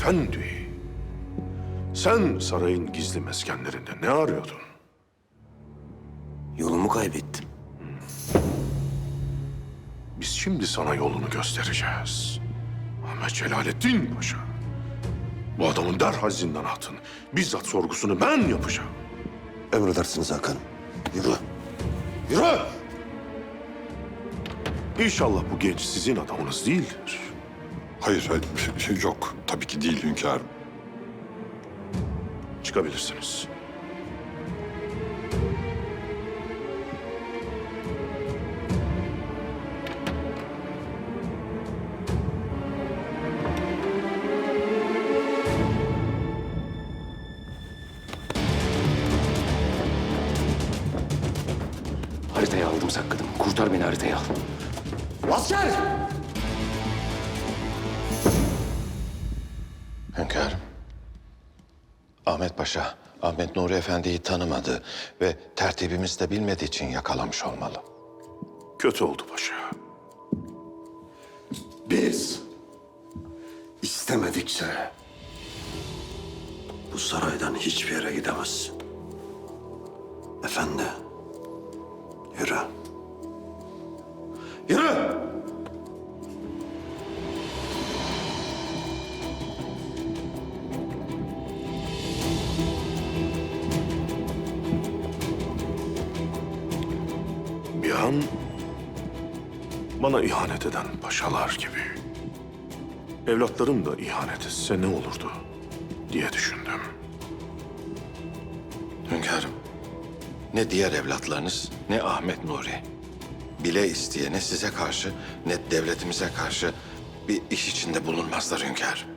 efendi. Sen sarayın gizli meskenlerinde ne arıyordun? Yolumu kaybettim. Biz şimdi sana yolunu göstereceğiz. Ahmet Celalettin Paşa. Bu adamın derhal zindana atın. Bizzat sorgusunu ben yapacağım. Emredersiniz Hakan'ım. Yürü. Yürü! İnşallah bu genç sizin adamınız değildir. Hayır, hayır, yok. Tabii ki değil hünkârım. Çıkabilirsiniz. Haritayı aldım sakladım. Kurtar beni haritayı al. Asker! Hünkârım. Ahmet Paşa, Ahmet Nuri Efendi'yi tanımadı ve tertibimizi de bilmediği için yakalamış olmalı. Kötü oldu paşa. Biz istemedikçe bu saraydan hiçbir yere gidemezsin. Efendi, yürü. Yürü! Cihan, bana ihanet eden paşalar gibi. Evlatlarım da ihanet etse ne olurdu diye düşündüm. Hünkârım, ne diğer evlatlarınız ne Ahmet Nuri. Bile isteyene size karşı ne devletimize karşı bir iş içinde bulunmazlar hünkârım.